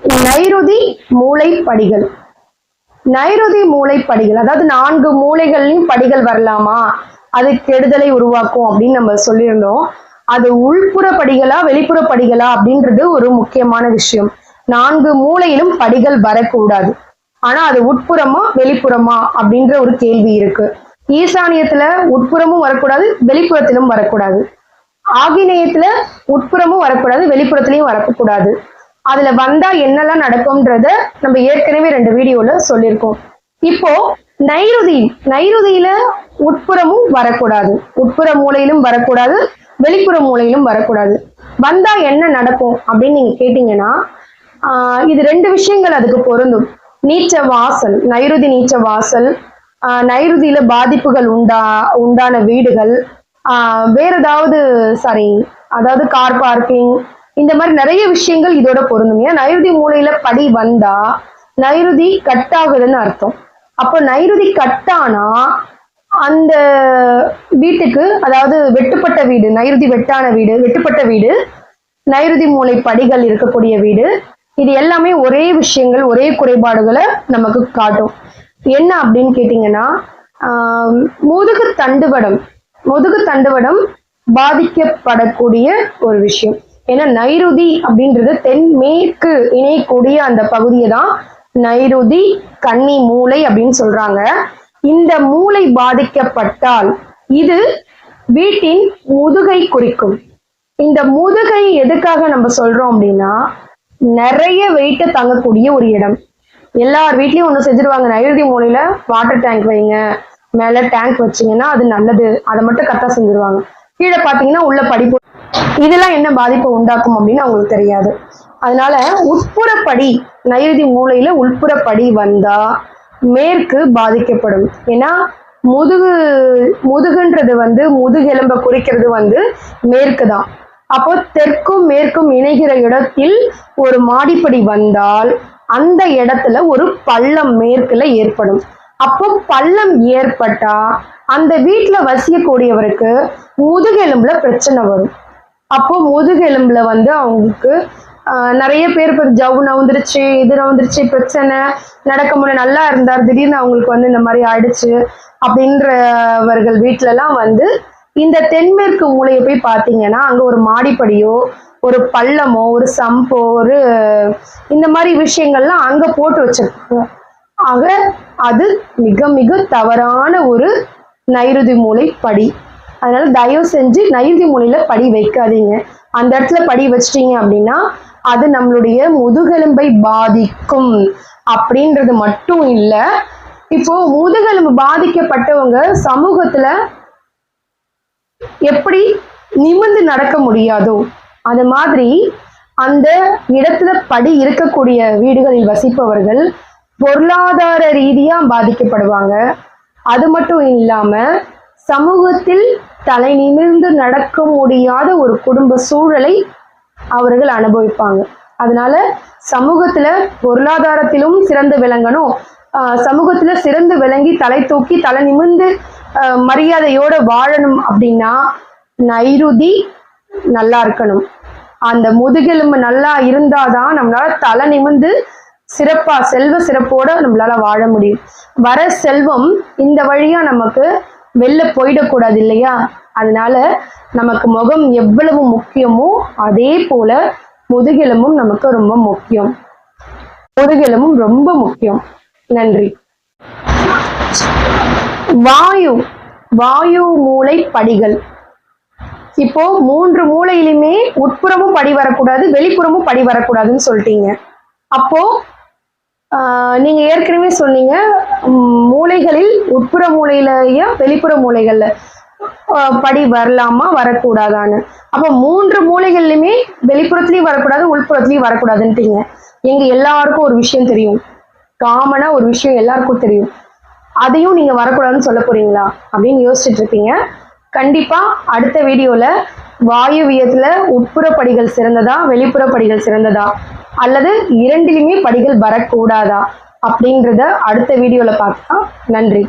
நைருதி மூளை படிகள் நைருதி மூளை படிகள் அதாவது நான்கு மூளைகள்லையும் படிகள் வரலாமா? அது கெடுதலை உருவாக்கும் அப்படின்னு நம்ம சொல்லியிருந்தோம். அது உள்புற படிகளா வெளிப்புற படிகளா அப்படின்றது ஒரு முக்கியமான விஷயம். நான்கு மூலையிலும் படிகள் வரக்கூடாது. ஆனா அது உட்புறமா வெளிப்புறமா அப்படின்ற ஒரு கேள்வி இருக்கு. ஈசானியத்துல உட்புறமும் வரக்கூடாது வெளிப்புறத்திலும் வரக்கூடாது. ஆகினேயத்துல உட்புறமும் வரக்கூடாது வெளிப்புறத்திலையும் வரக்கூடாது. அதுல வந்தா என்னெல்லாம் நடக்கும்ன்றத நம்ம ஏற்கனவே ரெண்டு வீடியோல சொல்லியிருக்கோம். இப்போ நைருதி நைருதியில உட்புறமும் வரக்கூடாது. உட்புற மூலையிலும் வரக்கூடாது வெளிப்புற மூலையிலும் வரக்கூடாது. வந்தா என்ன நடக்கும் அப்படின்னு நீங்க கேட்டீங்கன்னா இது ரெண்டு விஷயங்கள் அதுக்கு பொருந்தும். நீச்ச வாசல் நைருதி நீச்ச வாசல் நைருதியில பாதிப்புகள் உண்டா உண்டான வீடுகள் வேற ஏதாவது சாரி அதாவது கார் பார்க்கிங் இந்த மாதிரி நிறைய விஷயங்கள் இதோட பொருந்தும். ஏன்னா நைருதி மூலையில படி வந்தா நைருதி கட் ஆகுதுன்னு அர்த்தம். அப்போ நைருதி கட்டானா அந்த வீட்டுக்கு அதாவது வெட்டுப்பட்ட வீடு நைருதி வெட்டான வீடு வெட்டுப்பட்ட வீடு நைருதி மூலை படிகள் இருக்கக்கூடிய வீடு இது எல்லாமே ஒரே விஷயங்கள் ஒரே குறைபாடுகளை நமக்கு காட்டும். என்ன அப்படின்னு கேட்டிங்கன்னா முதுகு தண்டுவடம் முதுகு தண்டுவடம் பாதிக்கப்படக்கூடிய ஒரு விஷயம். ஏன்னா நைருதி அப்படின்றது தென்மேற்கு இணையக்கூடிய அந்த பகுதியை தான் நைருதி கன்னி மூளை அப்படின்னு சொல்றாங்க. இந்த மூளை பாதிக்கப்பட்டால் இது வீட்டின் முதுகை குறிக்கும். இந்த முதுகை எதுக்காக நம்ம சொல்றோம் அப்படின்னா நிறைய வெயிட்டை தாங்கக்கூடிய ஒரு இடம். எல்லார் வீட்லயும் ஒண்ணு செஞ்சிருவாங்க. நைருதி மூலையில வாட்டர் டேங்க் வைங்க மேல டேங்க் வச்சீங்கன்னா அது நல்லது. அதை மட்டும் கரெக்டாக செஞ்சிருவாங்க. கீழே பாத்தீங்கன்னா உள்ள படிப்பு இதெல்லாம் என்ன பாதிப்பை உண்டாக்கும் அப்படின்னு அவங்களுக்கு தெரியாது. அதனால உட்புறப்படி நைருதி மூளையில உட்புறப்படி வந்தா மேற்கு பாதிக்கப்படும். ஏன்னா முதுகு முதுகுன்றது வந்து முதுகெலும்பை குறிக்கிறது வந்து மேற்கு தான். அப்போ தெற்கும் மேற்கும் இணைகிற இடத்தில் ஒரு மாடிப்படி வந்தால் அந்த இடத்துல ஒரு பள்ளம் மேற்குல ஏற்படும். அப்போ பள்ளம் ஏற்பட்டா அந்த வீட்டில் வசிக்கக்கூடியவருக்கு முதுகெலும்புல பிரச்சனை வரும். அப்போ முதுகெலும்புல வந்து அவங்களுக்கு நிறைய பேர் இப்போ ஜவ்வு நவுந்துருச்சு இது நவுந்துருச்சு பிரச்சனை நடக்க முடியல நல்லா இருந்தார் திடீர்னு அவங்களுக்கு வந்து இந்த மாதிரி ஆயிடுச்சு அப்படின்றவர்கள் வீட்டிலலாம் வந்து இந்த தென்மேற்கு மூலையை போய் பார்த்தீங்கன்னா அங்கே ஒரு மாடிப்படியோ ஒரு பள்ளமோ ஒரு சம்போ ஒரு இந்த மாதிரி விஷயங்கள்லாம் அங்கே போட்டு வச்சிருக்காங்க. ஆக அது மிக மிக தவறான ஒரு நைருதி மூலை படி அதனால தயவு செஞ்சு நைருதி மொழியில படி வைக்காதீங்க. அந்த இடத்துல படி வச்சிட்டீங்க அப்படின்னா அது நம்மளுடைய முதுகெலும்பை பாதிக்கும் அப்படின்றது மட்டும் இல்லை. இப்போ முதுகெலும்பு பாதிக்கப்பட்டவங்க சமூகத்துல எப்படி நிமிர்ந்து நடக்க முடியாதோ அது மாதிரி அந்த இடத்துல படி இருக்கக்கூடிய வீடுகளில் வசிப்பவர்கள் பொருளாதார ரீதியா பாதிக்கப்படுவாங்க. அது மட்டும் இல்லாம சமூகத்தில் தலை நிமிர்ந்து நடக்க முடியாத ஒரு குடும்ப சூழலை அவர்கள் அனுபவிப்பாங்க. அதனால சமூகத்துல பொருளாதாரத்திலும் சிறந்து விளங்கணும். ஆஹ் சமூகத்துல சிறந்து விளங்கி தலை தூக்கி தலை நிமிர்ந்து மரியாதையோட வாழணும் அப்படின்னா நைருதி நல்லா இருக்கணும். அந்த முதுகெலும்பு நல்லா இருந்தாதான் நம்மளால தலை நிமிர்ந்து சிறப்பா செல்வ சிறப்போட நம்மளால வாழ முடியும். வர செல்வம் இந்த வழியா நமக்கு வெளில போயிடக்கூடாது இல்லையா? அதனால நமக்கு முகம் எவ்வளவு முக்கியமோ அதே போல முதுகெலும்பும் நமக்கு ரொம்ப முக்கியம். முதுகெலும்பும் ரொம்ப முக்கியம். நன்றி. வாயு வாயு மூளை படிகள் இப்போ மூன்று மூலையிலுமே உட்புறமும் படி வரக்கூடாது வெளிப்புறமும் படி வரக்கூடாதுன்னு சொல்லிட்டீங்க. அப்போ நீங்க ஏற்கனவே சொன்னீங்க மூளைகளில் மூலைகளில் உட்புற மூளையிலையும் வெளிப்புற மூளைகள்ல படி வரலாமா வரக்கூடாதான்னு. அப்போ மூன்று மூலைகள்லையுமே வெளிப்புறத்துலையும் வரக்கூடாது உள்புறத்துலயும் வரக்கூடாதுன்ட்டீங்க. எங்க எல்லாருக்கும் ஒரு விஷயம் தெரியும். காமனா ஒரு விஷயம் எல்லாருக்கும் தெரியும். அதையும் நீங்க வரக்கூடாதுன்னு சொல்ல போறீங்களா? அப்படின்னு யோசிச்சுட்டு இருப்பீங்க. கண்டிப்பா அடுத்த வீடியோல வாயுவியத்துல உட்புற படிகள் சிறந்ததா வெளிப்புற படிகள் சிறந்ததா அல்லது இரண்டிலுமே படிகள் வரக்கூடாதா அப்படின்றத அடுத்த வீடியோவில் பார்க்கலாம். நன்றி.